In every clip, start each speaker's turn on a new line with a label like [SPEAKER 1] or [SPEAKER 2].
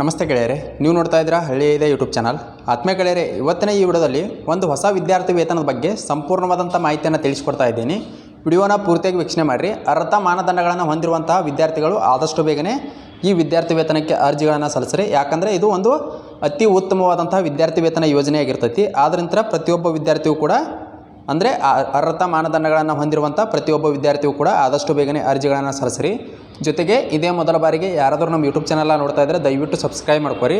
[SPEAKER 1] ನಮಸ್ತೆ ಗೆಳೆಯರೆ, ನೀವು ನೋಡ್ತಾ ಇದ್ದೀರಾ ಹಳ್ಳಿ ಇದೆ ಯೂಟ್ಯೂಬ್ ಚಾನಲ್. ಆತ್ಮ ಗೆಳೆಯರೆ, ಇವತ್ತಿನ ಈ ವಿಡಿಯೋದಲ್ಲಿ ಒಂದು ಹೊಸ ವಿದ್ಯಾರ್ಥಿ ವೇತನದ ಬಗ್ಗೆ ಸಂಪೂರ್ಣವಾದಂಥ ಮಾಹಿತಿಯನ್ನು ತಿಳಿಸ್ಕೊಡ್ತಾ ಇದ್ದೀನಿ. ವಿಡಿಯೋನ ಪೂರ್ತಿಯಾಗಿ ವೀಕ್ಷಣೆ ಮಾಡಿರಿ. ಅರ್ಹತಾ ಮಾನದಂಡಗಳನ್ನು ಹೊಂದಿರುವಂತಹ ವಿದ್ಯಾರ್ಥಿಗಳು ಆದಷ್ಟು ಬೇಗನೆ ಈ ವಿದ್ಯಾರ್ಥಿ ವೇತನಕ್ಕೆ ಅರ್ಜಿಗಳನ್ನು ಸಲ್ಲಿಸ್ರಿ. ಯಾಕಂದರೆ ಇದು ಒಂದು ಅತಿ ಉತ್ತಮವಾದಂತಹ ವಿದ್ಯಾರ್ಥಿ ವೇತನ ಯೋಜನೆಯಾಗಿರ್ತೈತಿ ಆದ್ರಿಂದ ಪ್ರತಿಯೊಬ್ಬ ವಿದ್ಯಾರ್ಥಿಯೂ ಕೂಡ, ಅಂದರೆ ಅರ್ಹತಾ ಮಾನದಂಡಗಳನ್ನು ಹೊಂದಿರುವಂಥ ಪ್ರತಿಯೊಬ್ಬ ವಿದ್ಯಾರ್ಥಿಯೂ ಕೂಡ ಆದಷ್ಟು ಬೇಗನೆ ಅರ್ಜಿಗಳನ್ನು ಸಲ್ಲಿಸ್ರಿ. ಜೊತೆಗೆ ಇದೇ ಮೊದಲ ಬಾರಿಗೆ ಯಾರಾದರೂ ನಮ್ಮ ಯೂಟ್ಯೂಬ್ ಚಾನಲ್ನ ನೋಡ್ತಾ ಇದ್ದರೆ ದಯವಿಟ್ಟು ಸಬ್ಸ್ಕ್ರೈಬ್ ಮಾಡ್ಕೊರಿ.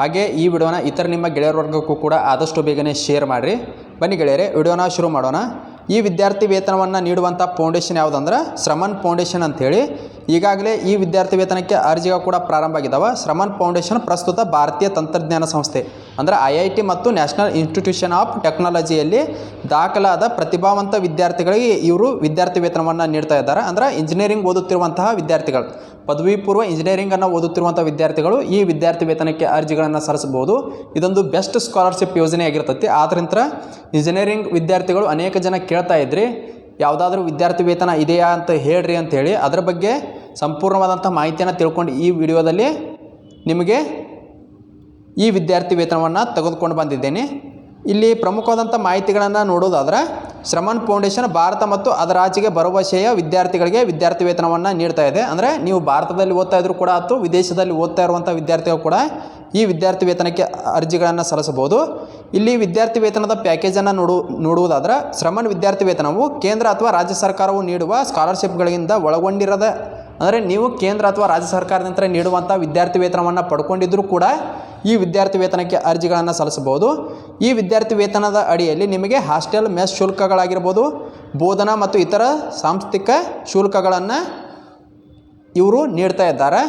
[SPEAKER 1] ಹಾಗೆ ಈ ವಿಡಿಯೋನ ಇತರ ನಿಮ್ಮ ಗೆಳೆಯರ ವರ್ಗಕ್ಕೂ ಕೂಡ ಆದಷ್ಟು ಬೇಗನೆ ಶೇರ್ ಮಾಡಿರಿ. ಬನ್ನಿ ಗೆಳೆಯರೆ, ವಿಡಿಯೋನ ಶುರು ಮಾಡೋಣ. ಈ ವಿದ್ಯಾರ್ಥಿ ವೇತನವನ್ನು ನೀಡುವಂಥ ಫೌಂಡೇಶನ್ ಯಾವುದಂದ್ರೆ? ಶ್ರಮನ್ ಫೌಂಡೇಶನ್ ಅಂಥೇಳಿ. ಈಗಾಗಲೇ ಈ ವಿದ್ಯಾರ್ಥಿ ವೇತನಕ್ಕೆ ಅರ್ಜಿಗಳು ಕೂಡ ಪ್ರಾರಂಭ ಆಗಿದ್ದಾವೆ ಶ್ರಮನ್ ಫೌಂಡೇಶನ್ ಪ್ರಸ್ತುತ ಭಾರತೀಯ ತಂತ್ರಜ್ಞಾನ ಸಂಸ್ಥೆ. ಅಂದರೆ ಐ ಐ ಟಿ ಮತ್ತು ನ್ಯಾಷನಲ್ ಇನ್ಸ್ಟಿಟ್ಯೂಷನ್ ಆಫ್ ಟೆಕ್ನಾಲಜಿಯಲ್ಲಿ ದಾಖಲಾದ ಪ್ರತಿಭಾವಂತ ವಿದ್ಯಾರ್ಥಿಗಳಿಗೆ ಇವರು ವಿದ್ಯಾರ್ಥಿ ವೇತನವನ್ನು ನೀಡ್ತಾ ಇದ್ದಾರೆ. ಅಂದರೆ ಇಂಜಿನಿಯರಿಂಗ್ ಓದುತ್ತಿರುವಂತಹ ವಿದ್ಯಾರ್ಥಿಗಳು ಪದವಿ ಪೂರ್ವ ಇಂಜಿನಿಯರಿಂಗನ್ನು ಓದುತ್ತಿರುವಂಥ ವಿದ್ಯಾರ್ಥಿಗಳು ಈ ವಿದ್ಯಾರ್ಥಿ ವೇತನಕ್ಕೆ ಅರ್ಜಿಗಳನ್ನು ಸಲ್ಲಿಸಬಹುದು. ಇದೊಂದು ಬೆಸ್ಟ್ ಸ್ಕಾಲರ್ಶಿಪ್ ಯೋಜನೆ ಆಗಿರ್ತೈತಿ. ಆದ್ರಿಂದ ಇಂಜಿನಿಯರಿಂಗ್ ವಿದ್ಯಾರ್ಥಿಗಳು ಅನೇಕ ಜನ ಕೇಳ್ತಾ ಇದ್ರಿ, ಯಾವುದಾದ್ರೂ ವಿದ್ಯಾರ್ಥಿ ವೇತನ ಇದೆಯಾ ಅಂತ ಹೇಳ್ರಿ ಅಂತೇಳಿ ಅದರ ಬಗ್ಗೆ ಸಂಪೂರ್ಣವಾದಂಥ ಮಾಹಿತಿಯನ್ನು ತಿಳ್ಕೊಂಡು ಈ ವಿಡಿಯೋದಲ್ಲಿ ನಿಮಗೆ ಈ ವಿದ್ಯಾರ್ಥಿ ವೇತನವನ್ನು ತೆಗೆದುಕೊಂಡು ಬಂದಿದ್ದೇನೆ. ಇಲ್ಲಿ ಪ್ರಮುಖವಾದಂಥ ಮಾಹಿತಿಗಳನ್ನು ನೋಡೋದಾದ್ರೆ, ಶ್ರಮನ್ ಫೌಂಡೇಶನ್ ಭಾರತ ಮತ್ತು ಅದರ ಆಚೆಗೆ ಭರವಸೆಯ ವಿದ್ಯಾರ್ಥಿಗಳಿಗೆ ವಿದ್ಯಾರ್ಥಿ ವೇತನವನ್ನು ನೀಡ್ತಾ ಇದೆ. ಅಂದರೆ ನೀವು ಭಾರತದಲ್ಲಿ ಓದ್ತಾ ಇದ್ರೂ ಕೂಡ ಅಥವಾ ವಿದೇಶದಲ್ಲಿ ಓದ್ತಾ ಇರುವಂಥ ವಿದ್ಯಾರ್ಥಿಗಳು ಕೂಡ ಈ ವಿದ್ಯಾರ್ಥಿ ವೇತನಕ್ಕೆ ಅರ್ಜಿಗಳನ್ನು ಸಲ್ಲಿಸಬಹುದು. ಇಲ್ಲಿ ವಿದ್ಯಾರ್ಥಿ ವೇತನದ ಪ್ಯಾಕೇಜನ್ನು ನೋಡು, ನೋಡುವುದಾದ್ರೆ, ಶ್ರಮನ್ ವಿದ್ಯಾರ್ಥಿ ವೇತನವು ಕೇಂದ್ರ ಅಥವಾ ರಾಜ್ಯ ಸರ್ಕಾರವು ನೀಡುವ ಸ್ಕಾಲರ್ಶಿಪ್ಗಳಿಂದ ಒಳಗೊಂಡಿರದ, ಅಂದರೆ ನೀವು ಕೇಂದ್ರ ಅಥವಾ ರಾಜ್ಯ ಸರ್ಕಾರದಿಂದ ನೀಡುವಂಥ ವಿದ್ಯಾರ್ಥಿ ವೇತನವನ್ನು ಪಡ್ಕೊಂಡಿದ್ದರೂ ಕೂಡ ಈ ವಿದ್ಯಾರ್ಥಿ ವೇತನಕ್ಕೆ ಅರ್ಜಿಗಳನ್ನು ಸಲ್ಲಿಸಬಹುದು. ಈ ವಿದ್ಯಾರ್ಥಿ ವೇತನದ ಅಡಿಯಲ್ಲಿ ನಿಮಗೆ ಹಾಸ್ಟೆಲ್, ಮೆಸ್ ಶುಲ್ಕಗಳಾಗಿರ್ಬೋದು, ಬೋಧನಾ ಮತ್ತು ಇತರ ಸಾಂಸ್ಥಿಕ ಶುಲ್ಕಗಳನ್ನು ಇವರು ನೀಡ್ತಾ ಇದ್ದಾರೆ.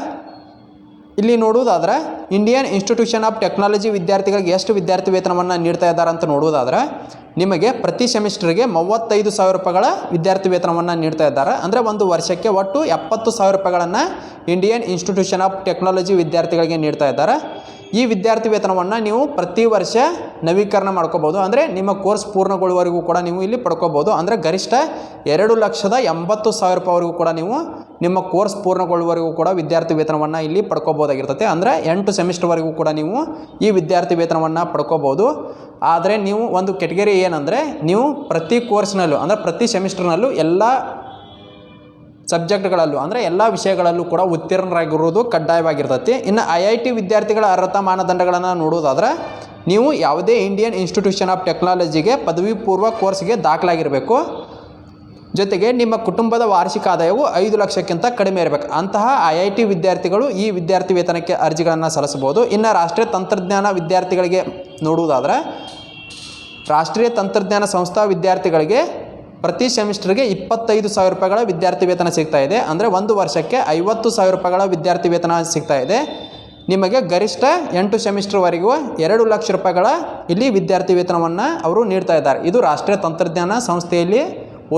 [SPEAKER 1] ಇಲ್ಲಿ ನೋಡುವುದಾದ್ರೆ ಇಂಡಿಯನ್ ಇನ್ಸ್ಟಿಟ್ಯೂಷನ್ ಆಫ್ ಟೆಕ್ನಾಲಜಿ ವಿದ್ಯಾರ್ಥಿಗಳಿಗೆ ಎಷ್ಟು ವಿದ್ಯಾರ್ಥಿ ವೇತನವನ್ನು ನೀಡ್ತಾ ಇದ್ದಾರೆ ಅಂತ ನೋಡುವುದಾದ್ರೆ, ನಿಮಗೆ ಪ್ರತಿ ಸೆಮಿಸ್ಟರ್ಗೆ ಮೂವತ್ತೈದು ಸಾವಿರ ರೂಪಾಯಿಗಳ ವಿದ್ಯಾರ್ಥಿ ವೇತನವನ್ನು ನೀಡ್ತಾ ಇದ್ದಾರೆ. ಅಂದರೆ ಒಂದು ವರ್ಷಕ್ಕೆ ಒಟ್ಟು ಎಪ್ಪತ್ತು ಸಾವಿರ ರೂಪಾಯಿಗಳನ್ನು ಇಂಡಿಯನ್ ಇನ್ಸ್ಟಿಟ್ಯೂಷನ್ ಆಫ್ ಟೆಕ್ನಾಲಜಿ ವಿದ್ಯಾರ್ಥಿಗಳಿಗೆ ನೀಡ್ತಾ ಇದ್ದಾರೆ. ಈ ವಿದ್ಯಾರ್ಥಿ ವೇತನವನ್ನು ನೀವು ಪ್ರತಿ ವರ್ಷ ನವೀಕರಣ ಮಾಡ್ಕೋಬೋದು ಅಂದರೆ ನಿಮ್ಮ ಕೋರ್ಸ್ ಪೂರ್ಣಗೊಳ್ಳುವವರೆಗೂ ಕೂಡ ನೀವು ಇಲ್ಲಿ ಪಡ್ಕೋಬೋದು ಅಂದರೆ ಗರಿಷ್ಠ ಎರಡು ಲಕ್ಷದ ಎಂಬತ್ತು ಸಾವಿರ ರೂಪಾಯಿವರೆಗೂ ಕೂಡ ನೀವು ನಿಮ್ಮ ಕೋರ್ಸ್ ಪೂರ್ಣಗೊಳ್ಳುವವರೆಗೂ ಕೂಡ ವಿದ್ಯಾರ್ಥಿ ವೇತನವನ್ನು ಇಲ್ಲಿ ಪಡ್ಕೋಬೋದಾಗಿರ್ತದೆ ಅಂದರೆ ಎಂಟು ಸೆಮಿಸ್ಟರ್ವರೆಗೂ ಕೂಡ ನೀವು ಈ ವಿದ್ಯಾರ್ಥಿ ವೇತನವನ್ನು ಪಡ್ಕೋಬೋದು ಆದರೆ ನೀವು ಒಂದು ಕೆಟಗರಿ ಏನಂದರೆ ನೀವು ಪ್ರತಿ ಕೋರ್ಸ್ನಲ್ಲೂ ಅಂದರೆ ಪ್ರತಿ ಸೆಮಿಸ್ಟರ್ನಲ್ಲೂ ಎಲ್ಲ ಸಬ್ಜೆಕ್ಟ್ಗಳಲ್ಲೂ, ಅಂದರೆ ಎಲ್ಲ ವಿಷಯಗಳಲ್ಲೂ ಕೂಡ ಉತ್ತೀರ್ಣರಾಗಿರುವುದು ಕಡ್ಡಾಯವಾಗಿರ್ತೈತಿ. ಇನ್ನು ಐ ಐ ಟಿ ವಿದ್ಯಾರ್ಥಿಗಳ ಅರ್ಹತಾ ಮಾನದಂಡಗಳನ್ನು ನೋಡುವುದಾದ್ರೆ ನೀವು ಯಾವುದೇ ಇಂಡಿಯನ್ ಇನ್ಸ್ಟಿಟ್ಯೂಷನ್ ಆಫ್ ಟೆಕ್ನಾಲಜಿಗೆ ಪದವಿ ಪೂರ್ವ ಕೋರ್ಸ್ಗೆ ದಾಖಲಾಗಿರಬೇಕು. ಜೊತೆಗೆ ನಿಮ್ಮ ಕುಟುಂಬದ ವಾರ್ಷಿಕ ಆದಾಯವು ಐದು ಲಕ್ಷಕ್ಕಿಂತ ಕಡಿಮೆ ಇರಬೇಕು. ಅಂತಹ ಐ ಐ ಟಿ ವಿದ್ಯಾರ್ಥಿಗಳು ಈ ವಿದ್ಯಾರ್ಥಿ ವೇತನಕ್ಕೆ ಅರ್ಜಿಗಳನ್ನು ಸಲ್ಲಿಸಬಹುದು. ಇನ್ನು ರಾಷ್ಟ್ರೀಯ ತಂತ್ರಜ್ಞಾನ ವಿದ್ಯಾರ್ಥಿಗಳಿಗೆ ನೋಡುವುದಾದ್ರೆ, ರಾಷ್ಟ್ರೀಯ ತಂತ್ರಜ್ಞಾನ ಸಂಸ್ಥಾ ವಿದ್ಯಾರ್ಥಿಗಳಿಗೆ ಪ್ರತಿ ಸೆಮಿಸ್ಟರ್ಗೆ ಇಪ್ಪತ್ತೈದು ಸಾವಿರ ರೂಪಾಯಿಗಳ ವಿದ್ಯಾರ್ಥಿ ವೇತನ ಸಿಗ್ತಾ ಇದೆ. ಅಂದರೆ ಒಂದು ವರ್ಷಕ್ಕೆ ಐವತ್ತು ಸಾವಿರ ರೂಪಾಯಿಗಳ ವಿದ್ಯಾರ್ಥಿ ವೇತನ ಸಿಗ್ತಾ ಇದೆ. ನಿಮಗೆ ಗರಿಷ್ಠ ಎಂಟು ಸೆಮಿಸ್ಟರ್ವರೆಗೂ ಎರಡು ಲಕ್ಷ ರೂಪಾಯಿಗಳ ಇಲ್ಲಿ ವಿದ್ಯಾರ್ಥಿ ವೇತನವನ್ನು ಅವರು ನೀಡ್ತಾ ಇದ್ದಾರೆ. ಇದು ರಾಷ್ಟ್ರೀಯ ತಂತ್ರಜ್ಞಾನ ಸಂಸ್ಥೆಯಲ್ಲಿ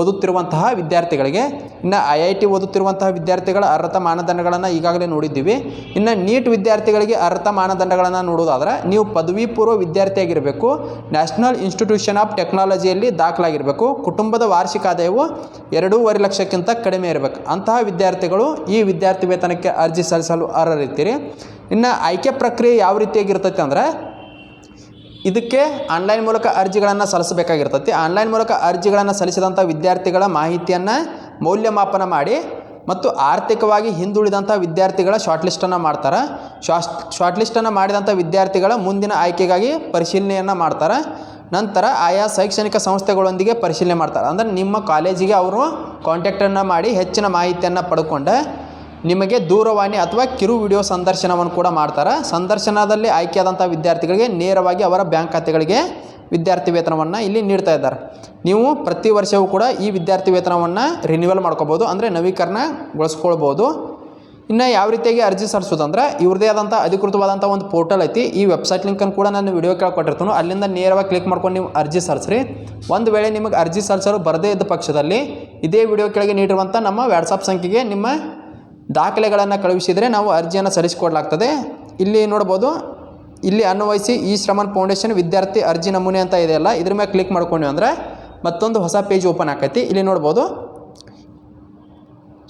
[SPEAKER 1] ಓದುತ್ತಿರುವಂತಹ ವಿದ್ಯಾರ್ಥಿಗಳಿಗೆ, ಇನ್ನು ಐ ಐ ಟಿ ಓದುತ್ತಿರುವಂತಹ ವಿದ್ಯಾರ್ಥಿಗಳ ಅರ್ಹತಾ ಮಾನದಂಡಗಳನ್ನು ಈಗಾಗಲೇ ನೋಡಿದ್ದೀವಿ. ಇನ್ನು ನೀಟ್ ವಿದ್ಯಾರ್ಥಿಗಳಿಗೆ ಅರ್ಹತಾ ಮಾನದಂಡಗಳನ್ನು ನೋಡೋದಾದರೆ ನೀವು ಪದವಿ ಪೂರ್ವ ವಿದ್ಯಾರ್ಥಿಯಾಗಿರಬೇಕು, ನ್ಯಾಷನಲ್ ಇನ್ಸ್ಟಿಟ್ಯೂಷನ್ ಆಫ್ ಟೆಕ್ನಾಲಜಿಯಲ್ಲಿ ದಾಖಲಾಗಿರಬೇಕು, ಕುಟುಂಬದ ವಾರ್ಷಿಕ ಆದಾಯವು ಎರಡೂವರೆ ಲಕ್ಷಕ್ಕಿಂತ ಕಡಿಮೆ ಇರಬೇಕು. ಅಂತಹ ವಿದ್ಯಾರ್ಥಿಗಳು ಈ ವಿದ್ಯಾರ್ಥಿ ವೇತನಕ್ಕೆ ಅರ್ಜಿ ಸಲ್ಲಿಸಲು ಅರ್ಹರಿರ್ತೀರಿ. ಇನ್ನು ಆಯ್ಕೆ ಪ್ರಕ್ರಿಯೆ ಯಾವ ರೀತಿಯಾಗಿರ್ತೈತೆ ಅಂದರೆ ಇದಕ್ಕೆ ಆನ್ಲೈನ್ ಮೂಲಕ ಅರ್ಜಿಗಳನ್ನು ಸಲ್ಲಿಸಬೇಕಾಗಿರ್ತತಿ. ಆನ್ಲೈನ್ ಮೂಲಕ ಅರ್ಜಿಗಳನ್ನು ಸಲ್ಲಿಸಿದಂಥ ವಿದ್ಯಾರ್ಥಿಗಳ ಮಾಹಿತಿಯನ್ನು ಮೌಲ್ಯಮಾಪನ ಮಾಡಿ ಮತ್ತು ಆರ್ಥಿಕವಾಗಿ ಹಿಂದುಳಿದಂಥ ವಿದ್ಯಾರ್ಥಿಗಳ ಶಾರ್ಟ್ ಲಿಸ್ಟನ್ನು ಮಾಡ್ತಾರೆ. ಶಾಸ್ ಶಾರ್ಟ್ ಲಿಸ್ಟನ್ನು ಮಾಡಿದಂಥ ವಿದ್ಯಾರ್ಥಿಗಳ ಮುಂದಿನ ಆಯ್ಕೆಗಾಗಿ ಪರಿಶೀಲನೆಯನ್ನು ಮಾಡ್ತಾರೆ. ನಂತರ ಆಯಾ ಶೈಕ್ಷಣಿಕ ಸಂಸ್ಥೆಗಳೊಂದಿಗೆ ಪರಿಶೀಲನೆ ಮಾಡ್ತಾರೆ. ಅಂದರೆ ನಿಮ್ಮ ಕಾಲೇಜಿಗೆ ಅವರು ಕಾಂಟ್ಯಾಕ್ಟನ್ನು ಮಾಡಿ ಹೆಚ್ಚಿನ ಮಾಹಿತಿಯನ್ನು ಪಡ್ಕೊಂಡು ನಿಮಗೆ ದೂರವಾಣಿ ಅಥವಾ ಕಿರು ವಿಡಿಯೋ ಸಂದರ್ಶನವನ್ನು ಕೂಡ ಮಾಡ್ತಾರೆ. ಸಂದರ್ಶನದಲ್ಲಿ ಆಯ್ಕೆಯಾದಂಥ ವಿದ್ಯಾರ್ಥಿಗಳಿಗೆ ನೇರವಾಗಿ ಅವರ ಬ್ಯಾಂಕ್ ಖಾತೆಗಳಿಗೆ ವಿದ್ಯಾರ್ಥಿ ವೇತನವನ್ನು ಇಲ್ಲಿ ನೀಡ್ತಾ ಇದ್ದಾರೆ. ನೀವು ಪ್ರತಿ ವರ್ಷವೂ ಕೂಡ ಈ ವಿದ್ಯಾರ್ಥಿ ವೇತನವನ್ನು ರಿನ್ಯೂವಲ್ ಮಾಡ್ಕೋಬೋದು, ಅಂದರೆ ನವೀಕರಣಗೊಳಿಸ್ಕೊಳ್ಬೋದು. ಇನ್ನು ಯಾವ ರೀತಿಯಾಗಿ ಅರ್ಜಿ ಸಲ್ಲಿಸೋದಂದ್ರೆ ಇವ್ರದೇ ಆದಂಥ ಅಧಿಕೃತವಾದಂಥ ಒಂದು ಪೋರ್ಟಲ್ ಐತಿ. ಈ ವೆಬ್ಸೈಟ್ ಲಿಂಕನ್ನು ಕೂಡ ನಾನು ವಿಡಿಯೋ ಕೇಳ್ಕೊಟ್ಟಿರ್ತೀನಿ ಅಲ್ಲಿಂದ ನೇರವಾಗಿ ಕ್ಲಿಕ್ ಮಾಡ್ಕೊಂಡು ನೀವು ಅರ್ಜಿ ಸಲ್ಲಿಸ್ರಿ. ಒಂದು ವೇಳೆ ನಿಮಗೆ ಅರ್ಜಿ ಸಲ್ಲಿಸಲು ಬರದೇ ಇದ್ದ ಪಕ್ಷದಲ್ಲಿ ಇದೇ ವಿಡಿಯೋ ಕೆಳಗೆ ನೀಡಿರುವಂಥ ನಮ್ಮ ವ್ಯಾಟ್ಸಪ್ ಸಂಖ್ಯೆಗೆ ನಿಮ್ಮ ದಾಖಲೆಗಳನ್ನು ಕಳುಹಿಸಿದರೆ ನಾವು ಅರ್ಜಿಯನ್ನು ಸಲ್ಲಿಸಿಕೊಡ್ಲಾಗ್ತದೆ. ಇಲ್ಲಿ ನೋಡ್ಬೋದು, ಇಲ್ಲಿ ಅನ್ವಯಿಸಿ ಈ ಶ್ರಮನ್ ಫೌಂಡೇಶನ್ ವಿದ್ಯಾರ್ಥಿ ಅರ್ಜಿ ನಮೂನೆ ಅಂತ ಇದೆಯಲ್ಲ ಇದ್ರ ಮೇಲೆ ಕ್ಲಿಕ್ ಮಾಡ್ಕೊಂಡ್ವಿ ಅಂದರೆ ಮತ್ತೊಂದು ಹೊಸ ಪೇಜ್ ಓಪನ್ ಆಕೈತಿ. ಇಲ್ಲಿ ನೋಡ್ಬೋದು,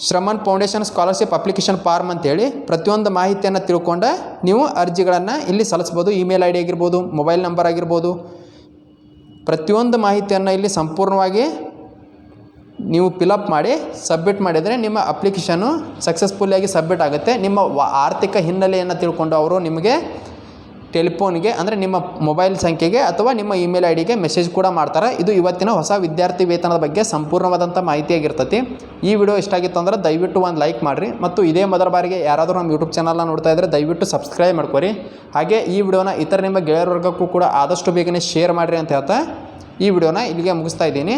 [SPEAKER 1] Shraman foundation scholarship application form ಅಂತೇಳಿ ಪ್ರತಿಯೊಂದು ಮಾಹಿತಿಯನ್ನು ತಿಳ್ಕೊಂಡು ನೀವು ಅರ್ಜಿಗಳನ್ನು ಇಲ್ಲಿ ಸಲ್ಲಿಸ್ಬೋದು. ಇಮೇಲ್ ಐ ಡಿ ಆಗಿರ್ಬೋದು, ಮೊಬೈಲ್ ನಂಬರ್ ಆಗಿರ್ಬೋದು. ಪ್ರತಿಯೊಂದು ಮಾಹಿತಿಯನ್ನು ಇಲ್ಲಿ ಸಂಪೂರ್ಣವಾಗಿ ನೀವು ಪಿಲಪ್ ಮಾಡಿ ಸಬ್ಮಿಟ್ ಮಾಡಿದರೆ ನಿಮ್ಮ ಅಪ್ಲಿಕೇಶನು ಸಕ್ಸಸ್ಫುಲ್ಲಾಗಿ ಸಬ್ಮಿಟ್ ಆಗುತ್ತೆ. ನಿಮ್ಮ ಆರ್ಥಿಕ ಹಿನ್ನೆಲೆಯನ್ನು ತಿಳ್ಕೊಂಡು ಅವರು ನಿಮಗೆ ಟೆಲಿಫೋನ್ಗೆ ಅಂದರೆ ನಿಮ್ಮ ಮೊಬೈಲ್ ಸಂಖ್ಯೆಗೆ ಅಥವಾ ನಿಮ್ಮ ಇಮೇಲ್ ಐ ಡಿಗೆ ಮೆಸೇಜ್ ಕೂಡ ಮಾಡ್ತಾರೆ. ಇದು ಇವತ್ತಿನ ಹೊಸ ವಿದ್ಯಾರ್ಥಿ ವೇತನದ ಬಗ್ಗೆ ಸಂಪೂರ್ಣವಾದಂಥ ಮಾಹಿತಿಯಾಗಿರ್ತತಿ ಈ ವಿಡಿಯೋ ಇಷ್ಟ ಆಗಿತ್ತು ಅಂದ್ರೆ ದಯವಿಟ್ಟು ಒಂದು ಲೈಕ್ ಮಾಡಿರಿ. ಮತ್ತು ಇದೇ ಮೊದಲ ಬಾರಿಗೆ ಯಾರಾದರೂ ನಮ್ಮ ಯೂಟ್ಯೂಬ್ ಚಾನಲ್ನ ನೋಡ್ತಾ ಇದ್ದರೆ ದಯವಿಟ್ಟು ಸಬ್ಸ್ಕ್ರೈಬ್ ಮಾಡ್ಕೊರಿ. ಹಾಗೆ ಈ ವಿಡಿಯೋನ ಇತರ ನಿಮ್ಮ ಗೆಳೆಯರ ವರ್ಗಕ್ಕೂ ಕೂಡ ಆದಷ್ಟು ಬೇಗನೆ ಶೇರ್ ಮಾಡಿರಿ ಅಂತ ಹೇಳ್ತಾ ಈ ವಿಡಿಯೋನ ಇಲ್ಲಿಗೆ ಮುಗಿಸ್ತಾ ಇದ್ದೀನಿ.